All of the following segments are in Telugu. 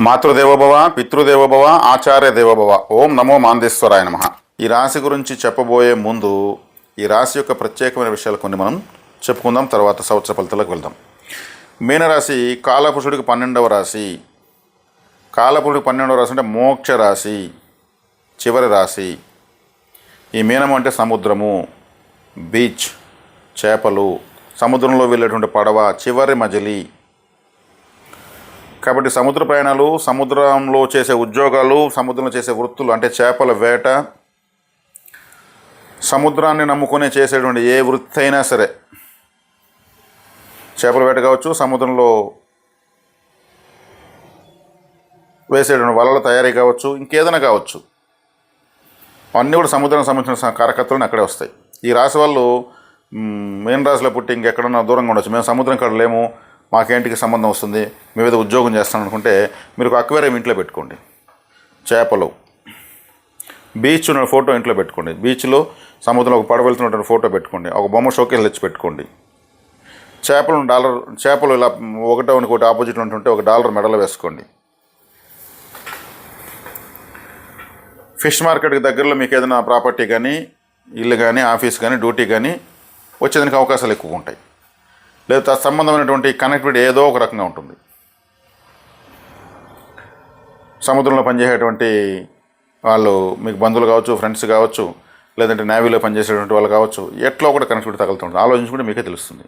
మాతృదేవోభవ పితృదేవోభవ ఆచార్య దేవభవ. ఓం నమో మాందేశ్వరాయ నమ. ఈ రాశి గురించి చెప్పబోయే ముందు ఈ రాశి యొక్క ప్రత్యేకమైన విషయాలు కొన్ని మనం చెప్పుకుందాం తర్వాత సంవత్సర ఫలితాలకు వెళ్దాం. మీనరాశి కాలపురుషుడికి పన్నెండవ రాశి. కాలపురుడికి పన్నెండవ రాశి అంటే మోక్ష రాశి చివరి రాశి. ఈ మీనం అంటే సముద్రము బీచ్ చేపలు. సముద్రంలో వెళ్ళేటువంటి పడవ చివరి మజిలీ. కాబట్టి సముద్ర ప్రయాణాలు సముద్రంలో చేసే ఉద్యోగాలు సముద్రంలో చేసే వృత్తులు అంటే చేపల వేట సముద్రాన్ని నమ్ముకునే చేసేటువంటి ఏ వృత్తి అయినా సరే చేపల వేట కావచ్చు సముద్రంలో వేసేటువంటి వలల తయారీ కావచ్చు ఇంకేదైనా కావచ్చు. అన్నీ కూడా సముద్రానికి సంబంధించిన కార్యకర్తలు అక్కడే వస్తాయి. ఈ రాశి వాళ్ళు మెయిన్ రాశిలో పుట్టి ఇంకెక్కడన్నా దూరంగా ఉండొచ్చు. మేము సముద్రం కాడ లేము మాకేంటికి సంబంధం వస్తుంది? మీ మీద ఉద్యోగం చేస్తాను అనుకుంటే మీరు ఒక అక్వేరియం ఇంట్లో పెట్టుకోండి. చేపలు. బీచ్ ఉన్న ఫోటో ఇంట్లో పెట్టుకోండి. బీచ్లో సముద్రంలో ఒక పడవ వెళ్తున్నటువంటి ఫోటో పెట్టుకోండి. ఒక బొమ్మ షోకేస్ తెచ్చి పెట్టుకోండి. చేపలు డాలర్ చేపలు ఇలా ఒకటో ఒకటి ఆపోజిట్ ఉంటుంటే ఒక డాలర్ మెడలో వేసుకోండి. ఫిష్ మార్కెట్కి దగ్గరలో మీకు ఏదైనా ప్రాపర్టీ కానీ ఇల్లు కానీ ఆఫీస్ కానీ డ్యూటీ కానీ వచ్చేదానికి అవకాశాలు ఎక్కువ ఉంటాయి. లేదా సంబంధమైనటువంటి కనెక్టివిటీ ఏదో ఒక రకంగా ఉంటుంది. సముద్రంలో పనిచేసేటువంటి వాళ్ళు మీకు బంధువులు కావచ్చు ఫ్రెండ్స్ కావచ్చు లేదంటే నేవీలో పనిచేసేటువంటి వాళ్ళు కావచ్చు ఎట్లా కూడా కనెక్టివిటీ తగులుతుంటుంది ఆలోచించుకుంటే మీకే తెలుస్తుంది.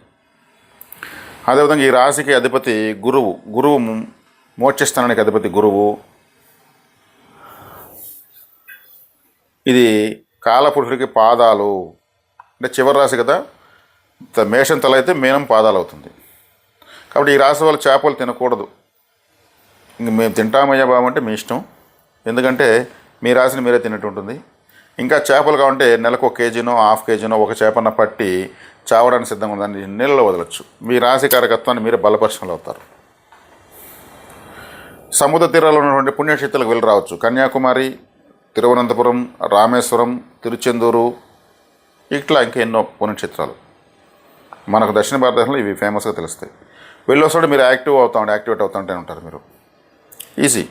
అదేవిధంగా ఈ రాశికి అధిపతి గురువు. గురువు మోక్షస్థానానికి అధిపతి గురువు. ఇది కాలపురుషుడికి పాదాలు. అంటే చివరి రాశి కదా? మేషం తల అయితే మీనం పాదాలు అవుతుంది కాబట్టి ఈ రాశి వాళ్ళు చేపలు తినకూడదు. ఇంక మేము తింటామయ్యా బాబు అంటే మీ ఇష్టం. ఎందుకంటే మీ రాశిని మీరే తినట్టు ఉంటుంది. ఇంకా చేపలు కావంటే నెలకు ఒక కేజీనో హాఫ్ కేజీనో ఒక చేపన్న పట్టి చావడానికి సిద్ధంగా ఉందని నీళ్ళలో వదలచ్చు. మీ రాశి కార్యకత్వాన్ని మీరే బలపరిచలు అవుతారు. సముద్ర తీరాల్లో ఉన్నటువంటి పుణ్యక్షేత్రాలకు వెళ్ళి రావచ్చు. కన్యాకుమారి తిరువనంతపురం రామేశ్వరం తిరుచెందూరు ఇట్లా ఇంకా ఎన్నో పుణ్యక్షేత్రాలు. మనకు దక్షిణ భారతదేశంలో ఇవి ఫేమస్గా తెలుస్తాయి. వెళ్ళొస్తాడు మీరు యాక్టివ్ అవుతా యాక్టివేట్ అవుతూ ఉంటారు మీరు. ఈజీ